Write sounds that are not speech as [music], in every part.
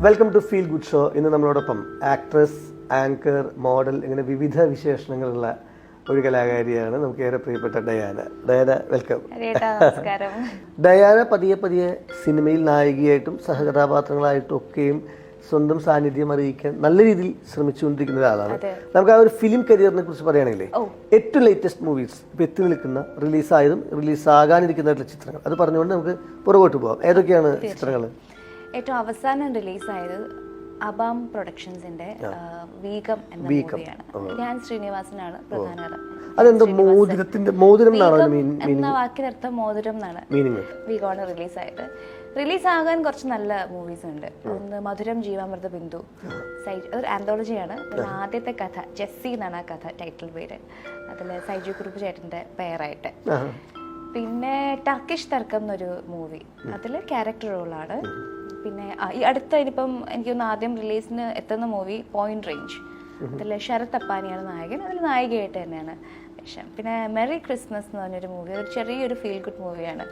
Welcome to feel good show ഇന്ന് നമ്മളോടൊപ്പം actress anchor model ഇങ്ങനെ വിവിധ വിശേഷണങ്ങളുള്ള ഒരു കലാകാരിയാണ് നമുക്ക് ഏറെ പ്രിയപ്പെട്ട ഡയാന. ഡയാന വെൽക്കം [laughs] ഡയാന പതിയെ പതിയെ സിനിമയിൽ നായികയായിട്ടും സഹകഥാപാത്രങ്ങളായിട്ടും ഒക്കെയും സ്വന്തം സാന്നിധ്യം അറിയിക്കാൻ നല്ല രീതിയിൽ ശ്രമിച്ചുകൊണ്ടിരിക്കുന്ന ഒരാളാണ്. നമുക്ക് ആ ഒരു ഫിലിം കരിയറിനെ കുറിച്ച് പറയുകയാണെങ്കിലേ ഓ. ഏറ്റവും ലേറ്റസ്റ്റ് മൂവീസ് ഇപ്പം എത്തി നിൽക്കുന്ന റിലീസായതും റിലീസാകാനിരിക്കുന്നതായിട്ടുള്ള ചിത്രങ്ങൾ. അത് പറഞ്ഞുകൊണ്ട് നമുക്ക് പുറകോട്ട് പോകാം ഏതൊക്കെയാണ് ചിത്രങ്ങൾ? ഏറ്റവും അവസാനം റിലീസായത് അബാം പ്രൊഡക്ഷൻസിന്റെ വീഗം എന്ന മൂവിയാണ്. ഞാൻ ശ്രീനിവാസനാണ് പ്രധാന കഥ അതെന്തോ മോതിരത്തിന്റെ മോതിരം എന്ന വാക്കിനർത്ഥം മോതിരം എന്നാണ് വീഗോണ് റിലീസായത്. റിലീസ് റിലീസാകാൻ കുറച്ച് നല്ല മൂവീസ് ഉണ്ട്. ഒന്ന് മധുരം ജീവാമൃത ബിന്ദു സൈജ് അതൊരു ആന്തോളജിയാണ് ആദ്യത്തെ കഥ ജെസ്സി എന്നാണ് ആ കഥ ടൈറ്റിൽ പേര്. അതിൽ സൈജു കുറുപ്പ് ചേട്ടന്റെ പേരായിട്ട് പിന്നെ ടർക്കിഷ് തർക്കം എന്നൊരു മൂവി അതിൽ ക്യാരക്ടർ റോളാണ് പിന്നെ ഈ അടുത്ത ഇനിയിപ്പം എനിക്ക് ആദ്യം റിലീസിന് എത്തുന്ന മൂവി പോയിന്റ് റേഞ്ച്. അതിൽ ശരത് അപ്പാനിയാണ് നായകൻ അതിൽ നായികയായിട്ട് തന്നെയാണ് വേഷം. പിന്നെ മെറി ക്രിസ്മസ് എന്ന് പറഞ്ഞൊരു മൂവി ഒരു ചെറിയൊരു ഫീൽ ഗുഡ് മൂവിയാണ്.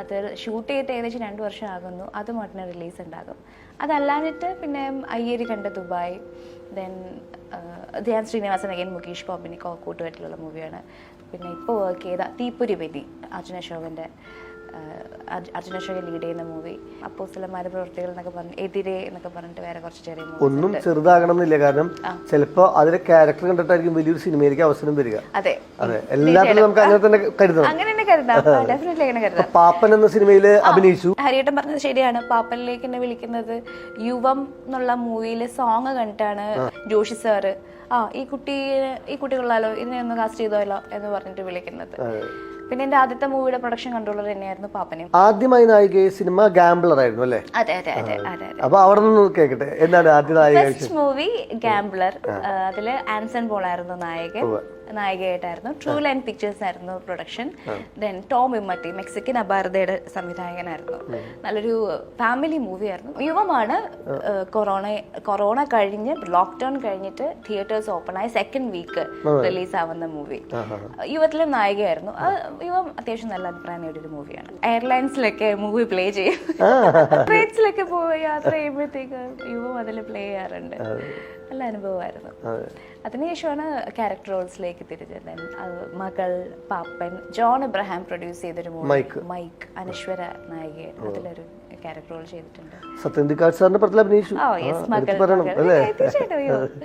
അത് ഷൂട്ട് ചെയ്തിട്ട് ഏകദേശം രണ്ട് വർഷം ആകുന്നു അത് ഉടനെ റിലീസ് ഉണ്ടാകും. അതല്ലാഞ്ഞിട്ട് പിന്നെ അയ്യരി കണ്ട Dubai then Dhyan Sreenivasan again Mukesh ബോബിനി കോക്കൂട്ടുമായിട്ടുള്ള മൂവിയാണ്. പിന്നെ ഇപ്പോൾ വർക്ക് ചെയ്ത തീപ്പൊരി ബലി അർജുന അശോകന്റെ അർജുന ശ്രീ ലീഡ് ചെയ്യുന്ന മൂവി അപ്പോസ്തലന്മാരുടെ പ്രവർത്തികൾ എന്നൊക്കെ പറഞ്ഞു എതിരെ എന്നൊക്കെ പറഞ്ഞിട്ട് വേറെ കുറച്ച് ചെറിയ ഒന്നും ചെറുതാകണം എന്നില്ല കാരണം ചിലപ്പോ അതിലെ ക്യാരക്ടർ കണ്ടിട്ടായിരിക്കും വലിയൊരു സിനിമയിലേക്ക് അവസരം വരിക. അതെ. അതെ. എല്ലാത്തിനും നമുക്ക് അങ്ങനെ തന്നെ കരുതണം. അങ്ങനെ തന്നെ കരുതാം ഡെഫിനറ്റ്ലി അങ്ങനെ കരുതാം. പാപ്പൻ എന്ന സിനിമയിൽ അഭിനയിച്ചു. ഹരിയേട്ടൻ പറഞ്ഞത് ശരിയാണ്. പാപ്പനിലേക്ക് എന്നെ വിളിക്കുന്നത് യുവം എന്നുള്ള മൂവിയിലെ സോങ് കണ്ടിട്ടാണ് ജോഷി സാറ് ആ ഈ കുട്ടി ഈ കുട്ടി കൊള്ളാലോ ഇതിനെ ഒന്ന് കാസ്റ്റ് ചെയ്തോലോ എന്ന് പറഞ്ഞിട്ട് വിളിക്കുന്നത്. പിന്നെ എന്റെ ആദ്യത്തെ മൂവിയുടെ പ്രൊഡക്ഷൻ കൺട്രോളർ തന്നെയായിരുന്നു പാപ്പനെയും ആദ്യമായി നായിക സിനിമ ഗാംബ്ലർ ആയിരുന്നു അല്ലേ? അതെ അതെ അതെ അതെ അപ്പൊ അവിടെ നിന്ന് കേക്കട്ടെ. എന്താണ് ആദ്യ നായിക മൂവി ഗാംബ്ലർ അതിൽ ആൻസൺ പോളായിരുന്നു നായകൻ. നായികയായിട്ടായിരുന്നു. ട്രൂ ലൈൻ പിക്ചേഴ്സ് ആയിരുന്നു production then Tom Emmatty Mexican അപാരതയുടെ സംവിധായകനായിരുന്നു. നല്ലൊരു ഫാമിലി മൂവിയായിരുന്നു യുവമാണ് കൊറോണ കൊറോണ കഴിഞ്ഞ് ലോക്ക്ഡൌൺ കഴിഞ്ഞിട്ട് തിയേറ്റേഴ്സ് ഓപ്പൺ ആയ സെക്കൻഡ് വീക്ക് റിലീസ് ആവുന്ന മൂവി യുവത്തിലെ നായികയായിരുന്നു. യുവം അത്യാവശ്യം നല്ല അഭിപ്രായം നേടിയൊരു മൂവിയാണ് എയർലൈൻസിലൊക്കെ മൂവി പ്ലേ ചെയ്യും. ട്രെയിൻസിലൊക്കെ പോയി യാത്ര ചെയ്യുമ്പോഴത്തേക്ക് യുവം അതിൽ പ്ലേ ചെയ്യാറുണ്ട്. നല്ല അനുഭവമായിരുന്നു. അതിനുശേഷമാണ് ക്യാരക്ടർ റോൾസിലേക്ക് തിരിച്ചത് അത് മകൾ പാപ്പൻ ജോൺ എബ്രഹാം പ്രൊഡ്യൂസ് ചെയ്തൊരു മൈക്ക്. മൈക്ക്. അനശ്വര നായിക അതിലൊരു ക്യാരക്ടർ റോൾ ചെയ്തിട്ടുണ്ട്. സത്യന്തിക്കാട് സാറിന്റെ പടത്തിൽ അഭിനയിച്ചു. ഓ യെസ് മകൾ തീർച്ചയായിട്ടും.